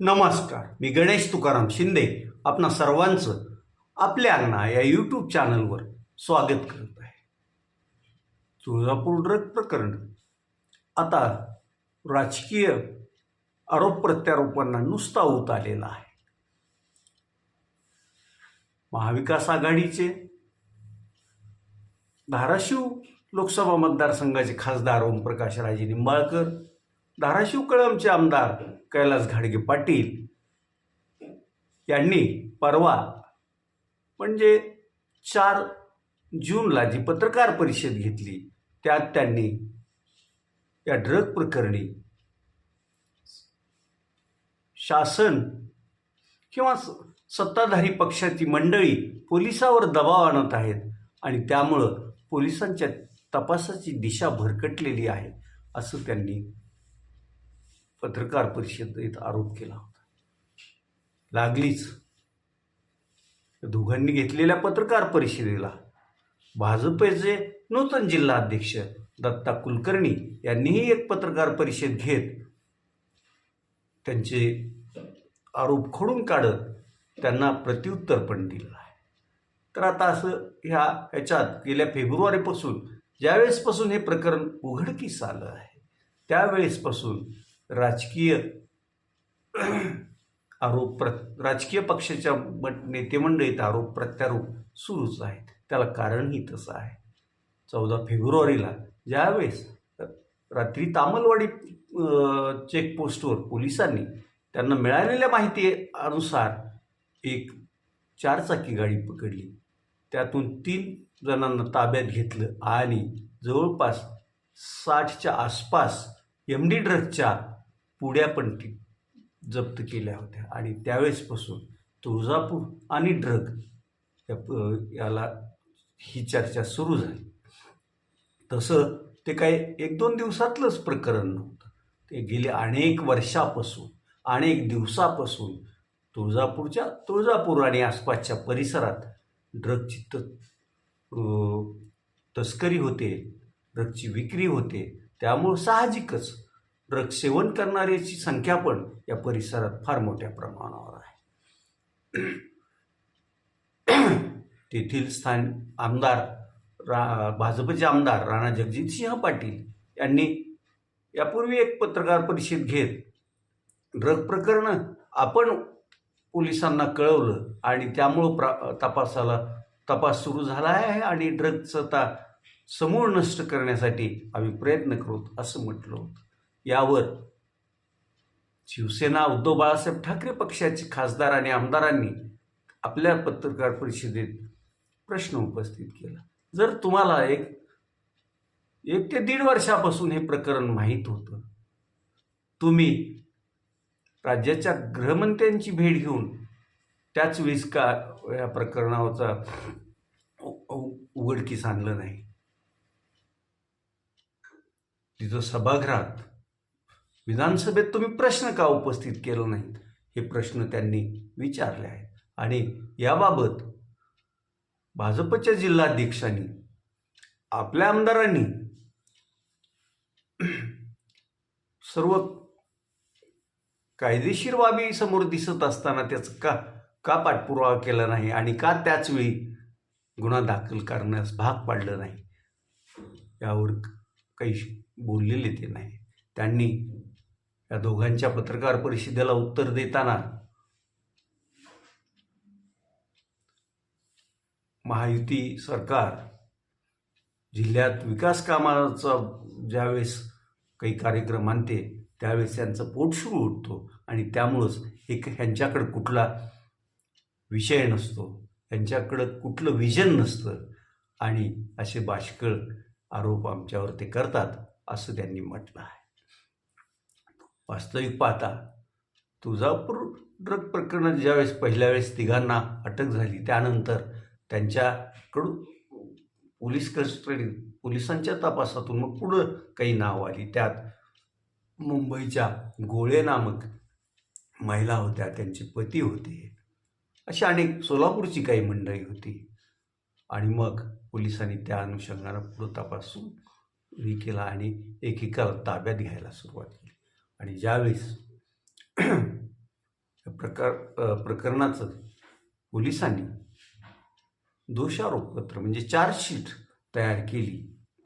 नमस्कार मी गणेश तुकाराम शिंदे आपणा सर्वांचं आपल्या अंगणा या यूट्यूब चॅनलवर स्वागत करत आहे. तुळजापूर ड्रग प्रकरण. आता राजकीय आरोप प्रत्यारोपांना नुसता होत आलेला आहे. महाविकास आघाडीचे धाराशिव लोकसभा मतदारसंघाचे खासदार ओमप्रकाश राजे निंबाळकर धाराशिव कळमचे आमदार कैलास घाडगे पाटील यांनी परवा म्हणजे चार जूनला जी पत्रकार परिषद घेतली त्यात त्यांनी या ड्रग प्रकरणी शासन किंवा स- सत्ताधारी पक्षाची मंडळी पोलिसावर दबाव आणत आहेत आणि त्यामुळं पोलिसांच्या तपासाची दिशा भरकटलेली आहे असं त्यांनी पत्रकार परिषदेत आरोप केला होता. लागलीच. दोघांनी घेतलेल्या पत्रकार परिषदेला भाजपचे नूतन जिल्हाध्यक्ष दत्ता कुलकर्णी यांनीही एक पत्रकार परिषद घेत त्यांचे आरोप खोडून काढत त्यांना प्रत्युत्तर पण दिलं आहे. तर आता असं ह्या ह्याच्यात गेल्या फेब्रुवारीपासून ज्यावेळेसपासून हे प्रकरण उघडकीस आलं आहे त्यावेळेसपासून राजकीय आरोप प्र राजकीय पक्षाच्या नेतेमंडळीत आरोप प्रत्यारोप सुरूच आहेत. त्याला कारणही तसं आहे. चौदा फेब्रुवारीला ज्यावेळेस रात्री तामलवाडी चेकपोस्टवर पोलिसांनी त्यांना मिळालेल्या माहिती अनुसार एक चारचाकी गाडी पकडली. त्यातून तीन जणांना ताब्यात घेतलं आणि जवळपास साठच्या आसपास एम डी ड्रगच्या पुड्या पण ती जप्त केल्या होत्या. आणि त्यावेळेसपासून तुळजापूर आणि ड्रग या प- याला ही चर्चा सुरू झाली. तसं ते काही एक दोन दिवसातलंच प्रकरण नव्हतं. ते गेले अनेक वर्षापासून अनेक दिवसापासून तुळजापूरच्या तुळजापूर आणि आसपासच्या परिसरात ड्रगची त तस्करी होते ड्रगची विक्री होते. त्यामुळं साहजिकच ड्रग सेवन करणाऱ्याची संख्या पण या परिसरात फार मोठ्या प्रमाणावर आहे. तेथील स्थान आमदार रा भाजपचे आमदार राणा जगजितसिंह पाटील यांनी यापूर्वी एक पत्रकार परिषद घेत ड्रग प्रकरणं आपण पोलिसांना कळवलं आणि त्यामुळं प्रा तपासाला तपास सुरू झाला आहे आणि ड्रगचं ता समूळ नष्ट करण्यासाठी आम्ही प्रयत्न करू असं म्हटलं होतं. यावर शिवसेना उद्धव बाळासाहेब ठाकरे पक्षाचे खासदार आणि आमदारांनी आपल्या पत्रकार परिषदेत प्रश्न उपस्थित केला. जर तुम्हाला एक एक ते दीड वर्षापासून हे प्रकरण माहीत होतं तुम्ही राज्याच्या गृहमंत्र्यांची भेट घेऊन त्याच वेळेस का या प्रकरणाचा उ- उघडकीस आणलं नाही? तिथं सभागृहात विधानसभेत तुम्ही प्रश्न का उपस्थित केला नाहीत? हे प्रश्न त्यांनी विचारले आहेत. आणि याबाबत भाजपच्या जिल्हाध्यक्षांनी आपल्या आमदारांनी सर्व कायदेशीर बाबी समोर दिसत असताना त्याचं का का पाठपुरावा केला नाही आणि का त्याचवेळी गुन्हा दाखल करण्यास भाग पाडलं नाही? यावर काही बोललेले ते नाही. त्यांनी या दोघांच्या पत्रकार परिषदेला उत्तर देताना महायुती सरकार जिल्ह्यात विकास कामाचा ज्यावेळेस काही कार्यक्रम आणते त्यावेळेस त्यांचं पोट सुरू उठतो आणि त्यामुळंच एक ह्यांच्याकडं कुठला विषय नसतो ह्यांच्याकडं कुठलं विजन नसतं आणि असे बाष्कळ आरोप आमच्यावर ते करतात असं त्यांनी म्हटलं आहे. वास्तविक पाहता तुळजापूर ड्रग प्रकरणात ज्यावेळेस पहिल्या वेळेस तिघांना अटक झाली त्यानंतर त्यांच्याकडून पोलीस कस्टडी पोलिसांच्या तपासातून मग पुढं काही नाव आली. त्यात मुंबईच्या गोळे नामक महिला होत्या त्यांचे पती होते. अशी अनेक सोलापूरची काही मंडळी होती. आणि मग पोलिसांनी त्या अनुषंगानं पुढं तपासून हे केला आणि एकेकाला ताब्यात घ्यायला सुरुवात केली. आणि ज्यावेळेस प्रकार प्रकरणाचं पोलिसांनी दोषारोपपत्र म्हणजे चार्जशीट तयार केली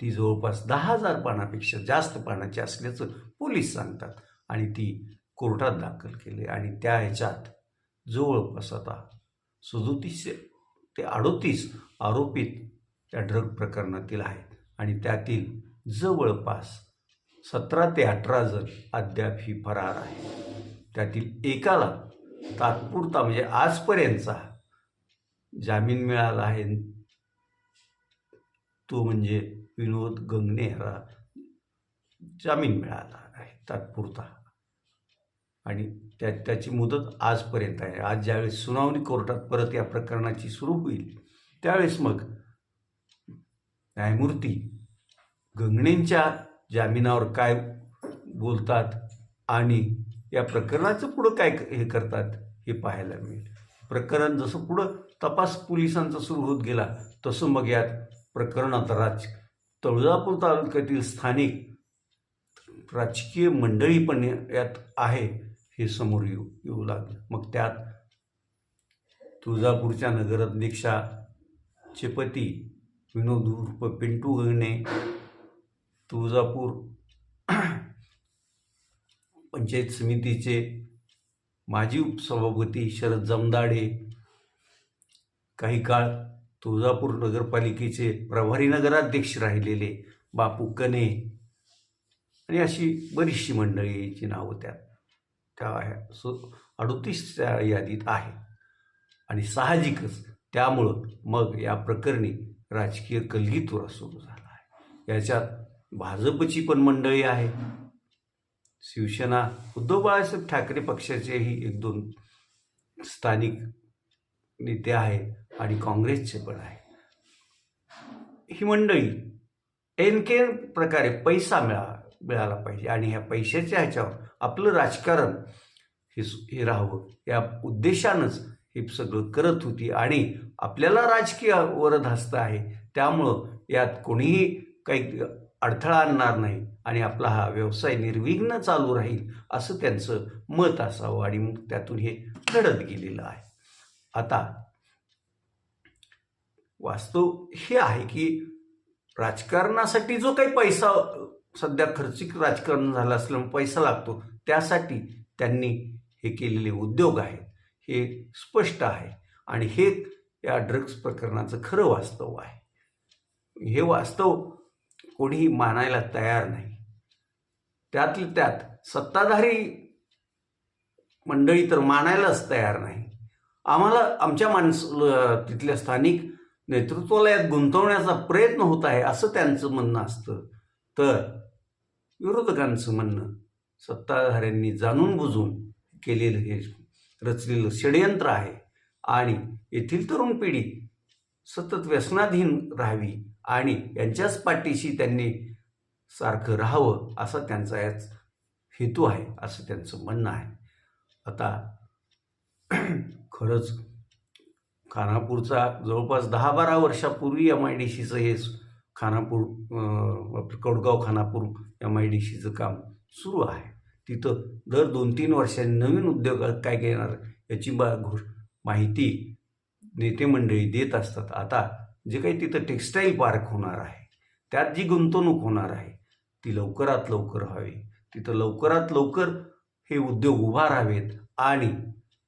ती जवळपास दहा हजार पानापेक्षा जास्त पानाची असल्याचं पोलीस सांगतात आणि ती कोर्टात दाखल केली आणि त्या ह्याच्यात जवळपास आता सदोतीसशे ते अडोतीस आरोपित त्या ड्रग प्रकरणातील आहेत आणि त्यातील जवळपास सतरा ते अठरा जण अद्याप ही फरार आहे त्यातील एकाला तात्पुरता म्हणजे आजपर्यंतचा जामीन मिळाला आहे. तो म्हणजे विनोद गंगणे ह्याला जामीन मिळाला आहे तात्पुरता. आणि त्या त्याची मुदत आजपर्यंत आहे. आज ज्यावेळेस सुनावणी कोर्टात परत या प्रकरणाची सुरू होईल त्यावेळेस मग न्यायमूर्ती गंगणेंच्या जामिनावर काय बोलतात आणि या प्रकरणाचं पुढं काय हे करतात हे पाहायला मिळेल. प्रकरण जसं पुढं तपास पोलिसांचा सुरू होत गेला तसं मग यात प्रकरणात राज तुळजापूर तालुक्यातील स्थानिक राजकीय मंडळी पण यात आहे हे समोर येऊ येऊ लागलं. मग त्यात तुळजापूरच्या नगराध्यक्षाचे पती विनोद उर्फ पिंटू गंगणे तुळजापूर पंचायत समितीचे माजी उपसभापती शरद जमदाडे काही काळ तुळजापूर नगरपालिकेचे प्रभारी नगराध्यक्ष राहिलेले बापू कने आणि अशी बरीचशी मंडळीची नावं त्यात त्या आहे सो अडोतीस त्या यादीत आहे. आणि साहजिकच त्यामुळं मग या प्रकरणी राजकीय कलगीतुरा सुरू झाला आहे. याच्यात भाजपची पण मंडळी आहे शिवसेना उद्धव बाळासाहेब ठाकरे पक्षाचेही एक दोन स्थानिक नेते आहेत आणि काँग्रेसचे पण आहे ही मंडळी एनके प्रकारे पैसा मिळा मिळाला पाहिजे आणि ह्या पैशाच्या ह्याच्यावर आपलं राजकारण हे हे राहावं. या उद्देशानंच हे सगळं करत होती आणि आपल्याला राजकीय वरदहस्त आहे. त्यामुळं यात कोणीही काही अडथळा आणणार नाही आणि आपला हा व्यवसाय निर्विघ्न चालू राहील असं त्यांचं मत असावं आणि मग त्यातून हे घडत गेलेलं आहे. आता वास्तव हे आहे की राजकारणासाठी जो काही पैसा सध्या खर्चिक राजकारण झालं असल्यामुळे पैसा लागतो त्यासाठी त्यांनी हे केलेले उद्योग आहेत हे स्पष्ट आहे आणि हे या ड्रग्स प्रकरणाचं खरं वास्तव आहे. हे वास्तव कोणीही मानायला तयार नाही. त्यातल्या त्यात सत्ताधारी मंडळी तर मानायलाच तयार नाही. आम्हाला आमच्या माणस तिथल्या स्थानिक नेतृत्वाला यात गुंतवण्याचा प्रयत्न होत आहे असं त्यांचं म्हणणं असतं. तर विरोधकांचं म्हणणं सत्ताधाऱ्यांनी जाणून बुजून केलेलं हे रचलेलं षडयंत्र आहे. आणि येथील तरुण पिढी सतत व्यसनाधीन राहावी आणि यांच्याच पाठीशी त्यांनी सारखं राहावं असा त्यांचा याच हेतू आहे असं त्यांचं म्हणणं आहे. आता खरंच खानापूरचा जवळपास दहा बारा वर्षापूर्वी एम आय डी सीचं हे खानापूर आपलं Kadegaon Khanapur M I D सीचं काम सुरू आहे. तिथं दर दोन तीन वर्षांनी नवीन उद्योग काय घेणार याची बा घोष माहिती नेते मंडळी देत असतात. आता जे काही तिथं टेक्स्टाईल पार्क होणार आहे त्यात जी गुंतवणूक होणार आहे ती लवकरात लवकर व्हावी. तिथं लवकरात लवकर हे उद्योग उभा राहावेत आणि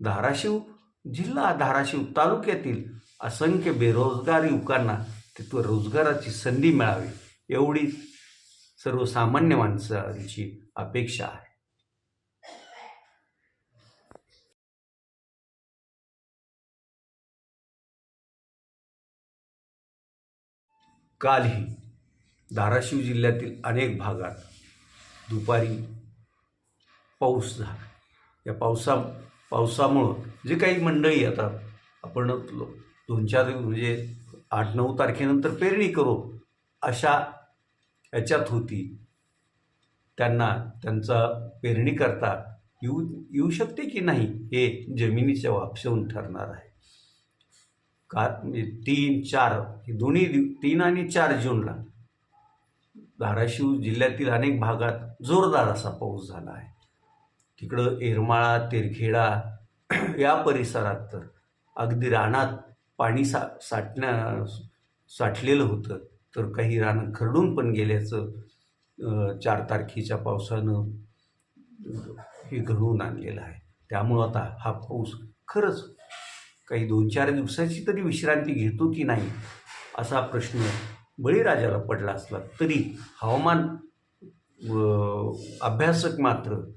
धाराशिव जिल्हा धाराशिव तालुक्यातील असंख्य बेरोजगार युवकांना तिथं रोजगाराची संधी मिळावी एवढी सर्वसामान्य माणसांची अपेक्षा आहे. कालही धाराशिव जिल्ह्यातील अनेक भागात दुपारी पाऊस झाला. या पावसा पावसामुळं जे काही मंडळी आता आपण दोन चार दिवस म्हणजे आठ नऊ तारखेनंतर पेरणी करू अशा याच्यात होती. त्यांना त्यांचा पेरणी करता येऊ येऊ शकते की नाही हे जमिनीच्या वापशावून ठरणार आहे. का म्हणजे तीन चार दोन्ही दिव तीन आणि चार जूनला धाराशिव जिल्ह्यातील अनेक भागात जोरदार असा पाऊस झाला आहे. तिकडं येरमाळा तेरखेडा या परिसरात तर अगदी रानात पाणी सा साठण्या साठलेलं होतं. तर काही रानं खरडून पण गेल्याचं चार तारखेच्या पावसानं हे घडवून आणलेलं आहे. त्यामुळं आता हा पाऊस खरंच काही दोन चार दिवसाची तरी विश्रांती घेतो की नाही असा प्रश्न बळीराजाला पडला असला तरी हवामान अभ्यासक मात्र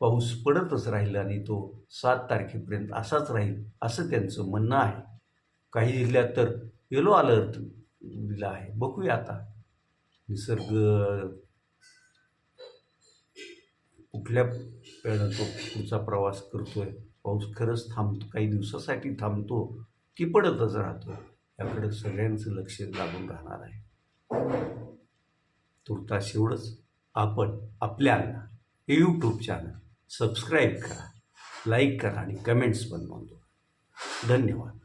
पाऊस पडतच राहील आणि तो सात तारखेपर्यंत असाच राहील असं त्यांचं म्हणणं आहे. काही जिल्ह्यात तर येलो अलर्ट दिला आहे. बघूया आता. निसर्ग कुठल्या वेळेनं तो पुढचा प्रवास करतोय? पाऊस खरंच थांबतो काही दिवसासाठी थांबतो की पडतच राहतो. याकडे सगळ्यांचं लक्ष लागून राहणार आहे. तुर्तास एवढंच. आपण आपल्याला हे यूट्यूब चॅनल सबस्क्राईब करा लाईक करा आणि कमेंट्स पण नोंदवा. धन्यवाद.